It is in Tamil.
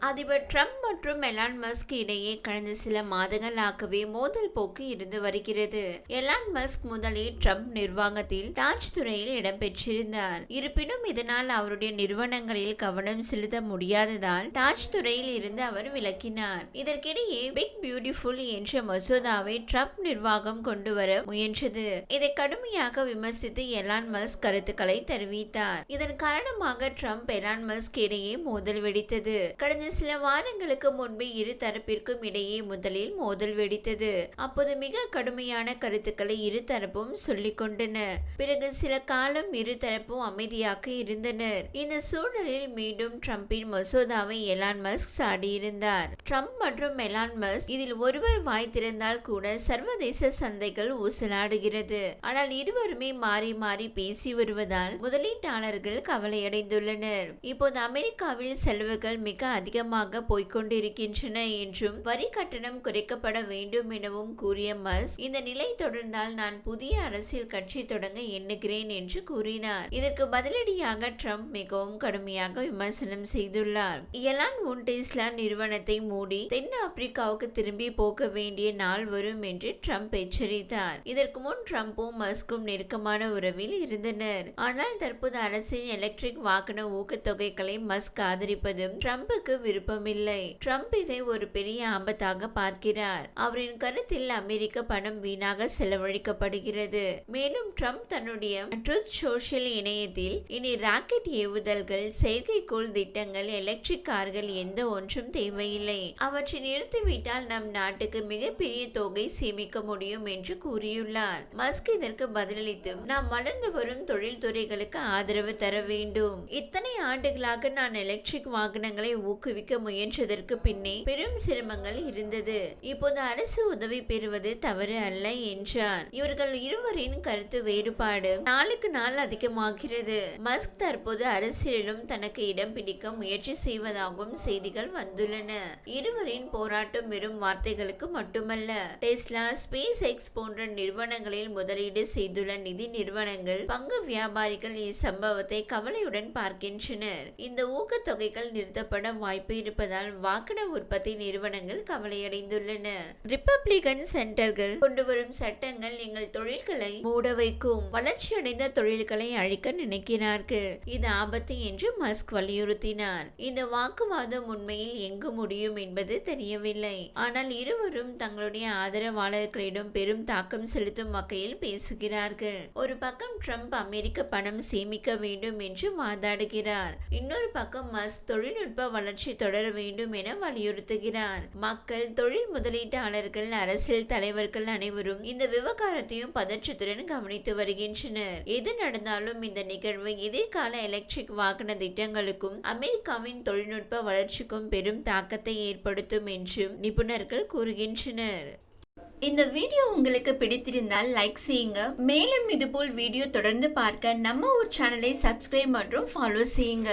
அதிபர் ட்ரம்ப் மற்றும் எலான் மஸ்க் இடையே கடந்த சில மாதங்களாகவே மோதல் போக்கு இருந்து வருகிறது. எலான் மஸ்க் முதலில் ட்ரம்ப் நிர்வாகத்தில் டாச் துறையில் இடம்பெற்றிருந்தார். இருப்பினும் இதனால் அவருடைய நிறுவனங்களில் கவனம் செலுத்த முடியாததால் டாச் துறையில் இருந்து அவர் விலக்கினார் இதற்கிடையே பிக் பியூட்டிஃபுல் என்ற மசோதாவை ட்ரம்ப் நிர்வாகம் கொண்டு வர முயன்றது. இதை கடுமையாக விமர்சித்து எலான் மஸ்க் கருத்துக்களை தெரிவித்தார். இதன் காரணமாக ட்ரம்ப் எலான் மஸ்க் இடையே மோதல் வெடித்தது. கடந்த சில வாரங்களுக்கு முன்பு இரு தரப்பிற்கும் இடையே முதலில் மோதல் வெடித்தது. அப்போது மிக கடுமையான கருத்துக்களை இரு தரப்பும் சொல்லிக் கொண்டன பிறகு சில காலம் இரு தரப்பும் அமைதியாக இருந்தனர். இந்த சூழலில் மீண்டும் ட்ரம்பின் மசோதாவை எலான் மஸ்க் சாடியிருந்தார். ட்ரம்ப் மற்றும் எலான் மஸ்க் இதில் ஒருவர் வாய் திறந்தால் கூட சர்வதேச சந்தைகள் ஊசலாடுகிறது. ஆனால் இருவருமே மாறி மாறி பேசி வருவதால் முதலீட்டாளர்கள் கவலையடைந்துள்ளனர். இப்போது அமெரிக்காவில் செலவுகள் மிக அதிகமாக போய்க்கொண்டிருக்கின்றன என்றும் வரி கட்டணம் குறைக்கப்பட வேண்டும் எனவும் கூறிய மஸ் இந்த நிலை தொடர்ந்தால் நான் புதிய அரசியல் கட்சி தொடங்க எண்ணுகிறேன் என்று கூறினார். இதற்கு பதிலடியாக ட்ரம்ப் மிகவும் கடுமையாக விமர்சனம் செய்துள்ளார். எலான் உன் டெஸ்லா நிறுவனத்தை மூடி தென் ஆப்பிரிக்காவுக்கு திரும்பி போக வேண்டிய நாள் வரும் என்று ட்ரம்ப் எச்சரித்தார். இதற்கு முன் ட்ரம்ப்பும் மஸ்கும் நெருக்கமான உறவில் இருந்தனர். ஆனால் தற்போது அரசின் எலக்ட்ரிக் வாகன ஊக்கத்தொகைகளை மஸ்க் ஆதரிப்பதும் ட்ரம்புக்கு விருப்பமில்லை. ட்ரம்ப் இதை ஒரு பெரிய ஆபத்தாக பார்க்கிறார். அவரின் கருத்தில் அமெரிக்க பணம் வீணாக செலவழிக்கப்படுகிறது. மேலும் ட்ரம்ப் தன்னுடைய ட்ரூத் சோஷியல் இணையத்தில் இனி ராக்கெட் ஏவுதல்கள் செயற்கைக்கோள் திட்டங்கள் எலக்ட்ரிக் கார்கள் எந்த ஒன்றும் தேவையில்லை. அவற்றை நிறுத்திவிட்டால் நம் நாட்டுக்கு மிகப்பெரிய தொகை சேமிக்க முடியும் என்று கூறியுள்ளார். மஸ்க் இதற்கு பதிலளித்தும் நாம் வளர்ந்து வரும் தொழில்துறைகளுக்கு ஆதரவு தர வேண்டும். இத்தனை ஆண்டுகளாக நான் எலக்ட்ரிக் வாகனங்களை ஊக்குவி தெரிவிக்க முயன்றதற்கு பின்னே பெரும் சிரமங்கள் இருந்தது. இப்போது அரசு உதவி பெறுவது தவறு அல்ல என்றார் இவர்கள் இருவரின் கருத்து வேறுபாடு நாளுக்கு நாள் அதிகமாகிறது. மஸ்க் தற்போது அரசியலிலும் தனக்கு இடம் பிடிக்க முயற்சி செய்வதாகவும் செய்திகள் வந்துள்ளன. இருவரின் போராட்டம் வெறும் வார்த்தைகளுக்கு மட்டுமல்ல டெஸ்லா ஸ்பேஸ் எக்ஸ் போன்ற நிறுவனங்களில் முதலீடு செய்துள்ள நிதி நிறுவனங்கள் பங்கு வியாபாரிகள் இச்சம்பவத்தை கவலையுடன் பார்க்கின்றனர். இந்த ஊக்கத்தொகைகள் நிறுத்தப்பட வாய்ப்பு வாய்ப்பு இருப்பதால் வாகன உற்பத்தி நிறுவனங்கள் கவலையடைந்துள்ளன. ரிப்பப்ளிகன் சென்டர்கள் கொண்டு வரும் சட்டங்கள் எங்கள் தொழில்களை மூட வைக்கும். வளர்ச்சியடைந்த தொழில்களை அழிக்க நினைக்கிறார்கள். இது ஆபத்து என்று மஸ்க் வலியுறுத்தினார். இந்த வாக்குவாதம் உண்மையில் எங்கு முடியும் என்பது தெரியவில்லை. ஆனால் இருவரும் தங்களுடைய ஆதரவாளர்களிடம் பெரும் தாக்கம் செலுத்தும் வகையில் பேசுகிறார்கள். ஒரு பக்கம் ட்ரம்ப் அமெரிக்க பணம் சேமிக்க வேண்டும் என்று வாதாடுகிறார். இன்னொரு பக்கம் மஸ்க் தொழில்நுட்ப வளர்ச்சி தொடர வேண்டும் என வலியுறுத்துகிறார். மக்கள் தொழில் முதலீட்டாளர்கள் அரசியல் தலைவர்கள் அனைவரும் இந்த விவகாரத்தையும் பதற்றத்துடன் கவனித்து வருகின்றனர். எது நடந்தாலும் இந்த நிகழ்வு எதிர்கால எலக்ட்ரிக் வாகன திட்டங்களுக்கும் அமெரிக்காவின் தொழில்நுட்ப வளர்ச்சிக்கும் பெரும் தாக்கத்தை ஏற்படுத்தும் என்றும் நிபுணர்கள் கூறுகின்றனர். இந்த வீடியோ உங்களுக்கு பிடித்திருந்தால் லைக் செய்யுங்க. மேலும் இதுபோல் வீடியோ தொடர்ந்து பார்க்க நம்ம ஊர் சேனலை சப்ஸ்கிரைப் மற்றும் ஃபாலோ செய்யுங்க.